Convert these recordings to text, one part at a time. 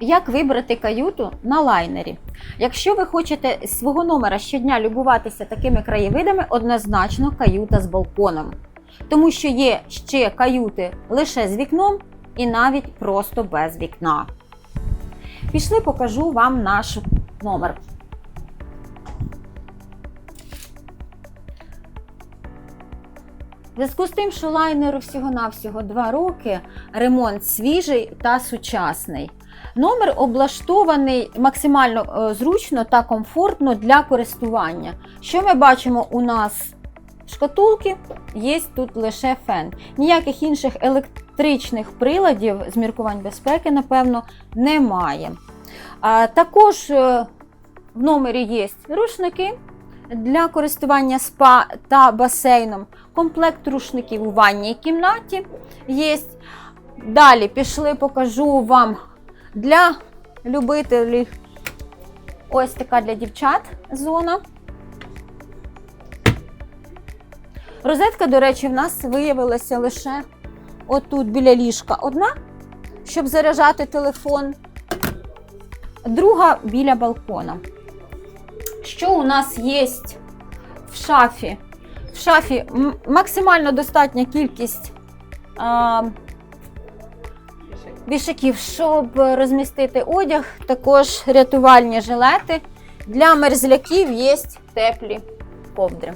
Як вибрати каюту на лайнері? Якщо ви хочете з свого номера щодня любуватися такими краєвидами, однозначно каюта з балконом. Тому що є ще каюти лише з вікном і навіть просто без вікна. Пішли, покажу вам наш номер. В зв'язку з тим, що лайнеру всього-навсього 2 роки, ремонт свіжий та сучасний. Номер облаштований максимально е, зручно та комфортно для користування. Що ми бачимо у нас в шкатулці? Є тут лише фен. Ніяких інших електричних приладів з міркувань безпеки, напевно, немає. Також е, в номері є рушники для користування спа та басейном. Комплект рушників у ванній кімнаті є. Далі пішли, покажу вам для любителів ось така для дівчат зона. Розетка, до речі, в нас виявилася лише отут біля ліжка одна, щоб заряджати телефон, друга біля балкона. Що у нас є в шафі? В шафі максимально достатня кількість а, вішаків, щоб розмістити одяг, також рятувальні жилети. Для мерзляків є теплі ковдри.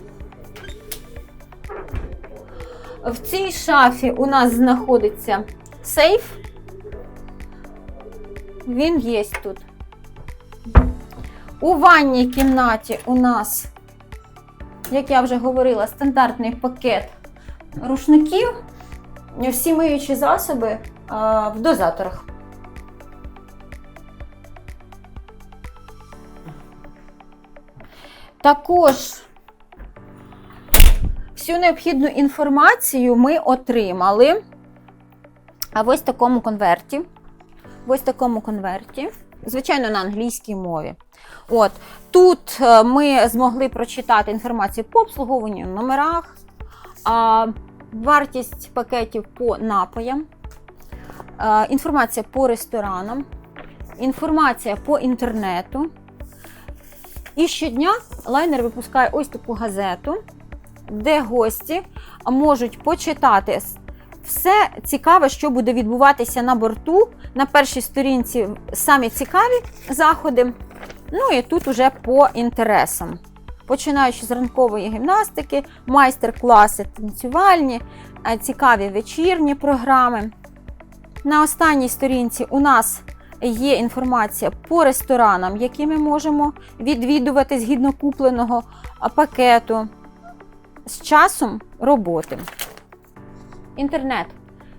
В цій шафі у нас знаходиться сейф. Він є тут. У ванній кімнаті у нас, як я вже говорила, стандартний пакет рушників, всі миючі засоби а, в дозаторах. Також всю необхідну інформацію ми отримали а в ось такому конверті. В ось такому конверті, звичайно, на англійській мові. От тут е, ми змогли прочитати інформацію по обслуговуванню в номерах, вартість пакетів по напоям, е, інформація по ресторанам, інформація по інтернету. І щодня лайнер випускає ось таку газету, де гості можуть почитати все цікаве, що буде відбуватися на борту. На першій сторінці самі цікаві заходи. Ну і тут уже по інтересам. Починаючи з ранкової гімнастики, майстер-класи танцювальні, е, цікаві вечірні програми. На останній сторінці у нас є інформація по ресторанам, які ми можемо відвідувати згідно купленого пакету з часом роботи. Інтернет.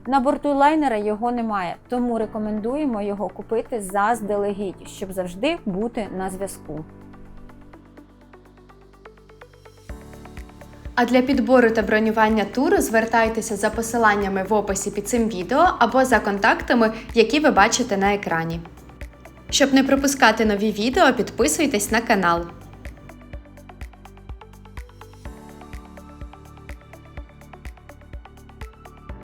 На борту лайнера його немає, тому рекомендуємо його купити заздалегідь, щоб завжди бути на зв'язку. А для підбору та бронювання туру звертайтеся за посиланнями в описі під цим відео або за контактами, які ви бачите на екрані. Щоб не пропускати нові відео, підписуйтесь на канал.